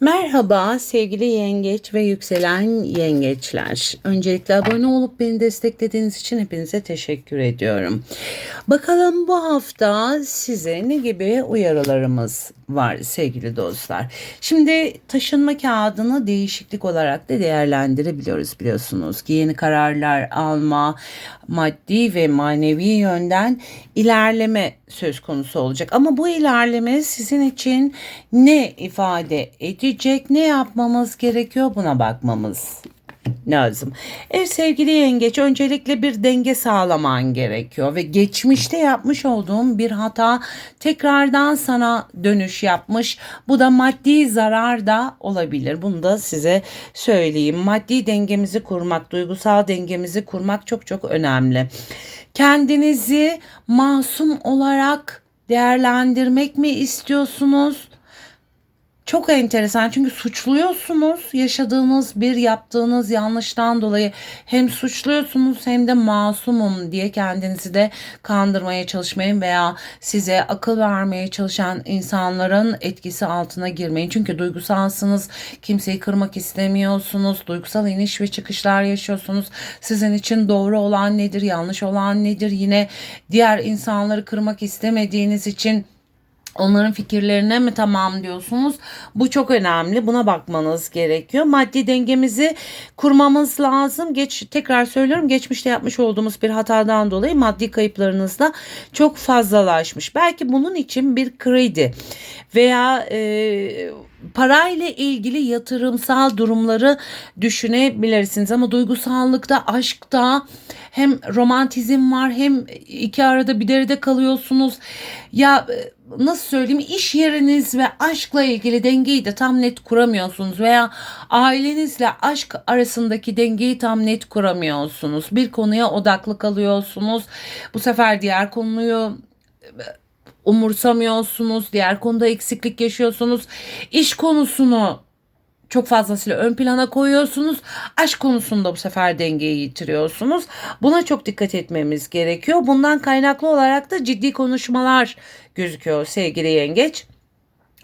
Merhaba sevgili yengeç ve yükselen yengeçler. Öncelikle abone olup beni desteklediğiniz için hepinize teşekkür ediyorum. Bakalım bu hafta size ne gibi uyarılarımız var sevgili dostlar. Şimdi taşınma kağıdını değişiklik olarak da değerlendirebiliyoruz biliyorsunuz ki yeni kararlar alma, maddi ve manevi yönden ilerleme söz konusu olacak. Ama bu ilerleme sizin için ne ifade edecek, ne yapmamız gerekiyor buna bakmamız lazım. Evet sevgili yengeç öncelikle bir denge sağlaman gerekiyor ve geçmişte yapmış olduğum bir hata tekrardan sana dönüş yapmış. Bu da maddi zarar da olabilir. Bunu da size söyleyeyim. Maddi dengemizi kurmak, duygusal dengemizi kurmak çok çok önemli. Kendinizi masum olarak değerlendirmek mi istiyorsunuz? Çok enteresan çünkü suçluyorsunuz yaşadığınız bir yaptığınız yanlıştan dolayı hem suçluyorsunuz hem de masumum diye kendinizi de kandırmaya çalışmayın veya size akıl vermeye çalışan insanların etkisi altına girmeyin. Çünkü duygusalsınız, kimseyi kırmak istemiyorsunuz, duygusal iniş ve çıkışlar yaşıyorsunuz. Sizin için doğru olan nedir, yanlış olan nedir? Yine diğer insanları kırmak istemediğiniz için Onların fikirlerine mi tamam diyorsunuz? Bu çok önemli. Buna bakmanız gerekiyor. Maddi dengemizi kurmamız lazım. Geç tekrar söylüyorum. Geçmişte yapmış olduğumuz bir hatadan dolayı maddi kayıplarınız da çok fazlalaşmış. Belki bunun için bir kredi veya e, parayla ilgili yatırımsal durumları düşünebilirsiniz ama duygusallıkta, aşkta hem romantizm var hem iki arada bir derede kalıyorsunuz. Ya nasıl söyleyeyim iş yeriniz ve aşkla ilgili dengeyi de tam net kuramıyorsunuz veya ailenizle aşk arasındaki dengeyi tam net kuramıyorsunuz. Bir konuya odaklı kalıyorsunuz. Bu sefer diğer konuyu umursamıyorsunuz. Diğer konuda eksiklik yaşıyorsunuz. İş konusunu çok fazlasıyla ön plana koyuyorsunuz. Aşk konusunda bu sefer dengeyi yitiriyorsunuz. Buna çok dikkat etmemiz gerekiyor. Bundan kaynaklı olarak da ciddi konuşmalar gözüküyor sevgili yengeç.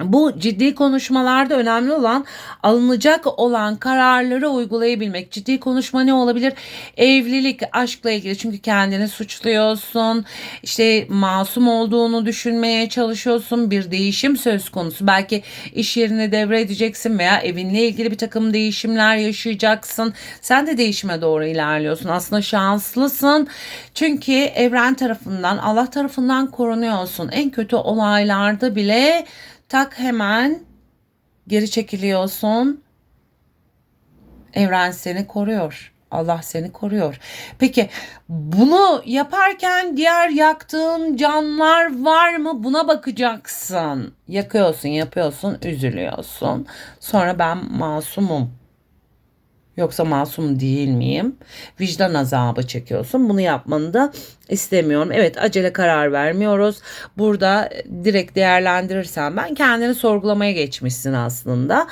Bu ciddi konuşmalarda önemli olan alınacak olan kararları uygulayabilmek. Ciddi konuşma ne olabilir? Evlilik, aşkla ilgili çünkü kendini suçluyorsun. İşte masum olduğunu düşünmeye çalışıyorsun. Bir değişim söz konusu. Belki iş yerini devredeceksin veya evinle ilgili bir takım değişimler yaşayacaksın. Sen de değişime doğru ilerliyorsun. Aslında şanslısın. Çünkü evren tarafından, Allah tarafından korunuyorsun. En kötü olaylarda bile tak hemen geri çekiliyorsun. Evren seni koruyor. Allah seni koruyor. Peki bunu yaparken diğer yaktığın canlar var mı? Buna bakacaksın. Yakıyorsun, yapıyorsun, üzülüyorsun. Sonra ben masumum Yoksa masum değil miyim? Vicdan azabı çekiyorsun. Bunu yapmanı da istemiyorum. Evet acele karar vermiyoruz. Burada direkt değerlendirirsen ben kendini sorgulamaya geçmişsin aslında.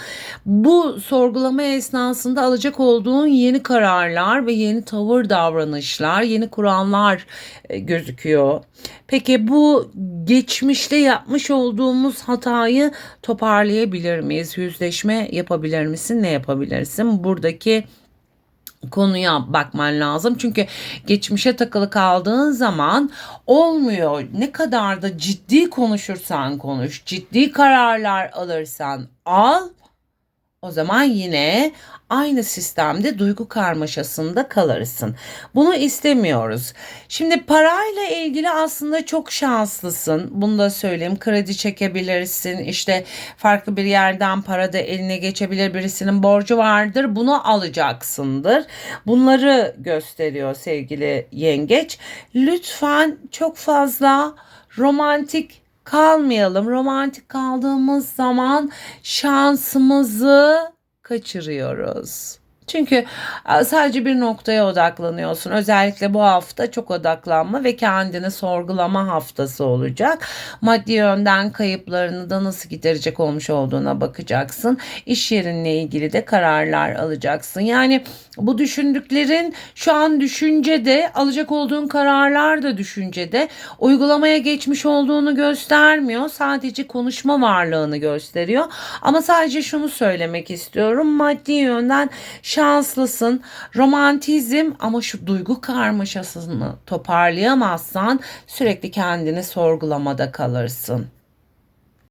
Bu sorgulama esnasında alacak olduğun yeni kararlar ve yeni tavır davranışlar, yeni kurallar e, gözüküyor. Peki bu geçmişte yapmış olduğumuz hatayı toparlayabilir miyiz? Yüzleşme yapabilir misin? Ne yapabilirsin? Buradaki konuya bakman lazım. Çünkü geçmişe takılı kaldığın zaman olmuyor. Ne kadar da ciddi konuşursan konuş, ciddi kararlar alırsan al o zaman yine aynı sistemde duygu karmaşasında kalırsın. Bunu istemiyoruz. Şimdi parayla ilgili aslında çok şanslısın. Bunu da söyleyeyim. Kredi çekebilirsin. İşte farklı bir yerden para da eline geçebilir. Birisinin borcu vardır. Bunu alacaksındır. Bunları gösteriyor sevgili yengeç. Lütfen çok fazla romantik kalmayalım. Romantik kaldığımız zaman şansımızı kaçırıyoruz. Çünkü sadece bir noktaya odaklanıyorsun. Özellikle bu hafta çok odaklanma ve kendini sorgulama haftası olacak. Maddi yönden kayıplarını da nasıl giderecek olmuş olduğuna bakacaksın. İş yerinle ilgili de kararlar alacaksın. Yani bu düşündüklerin şu an düşüncede, alacak olduğun kararlar da düşüncede. Uygulamaya geçmiş olduğunu göstermiyor. Sadece konuşma varlığını gösteriyor. Ama sadece şunu söylemek istiyorum. Maddi yönden şanslısın. Romantizm ama şu duygu karmaşasını toparlayamazsan sürekli kendini sorgulamada kalırsın.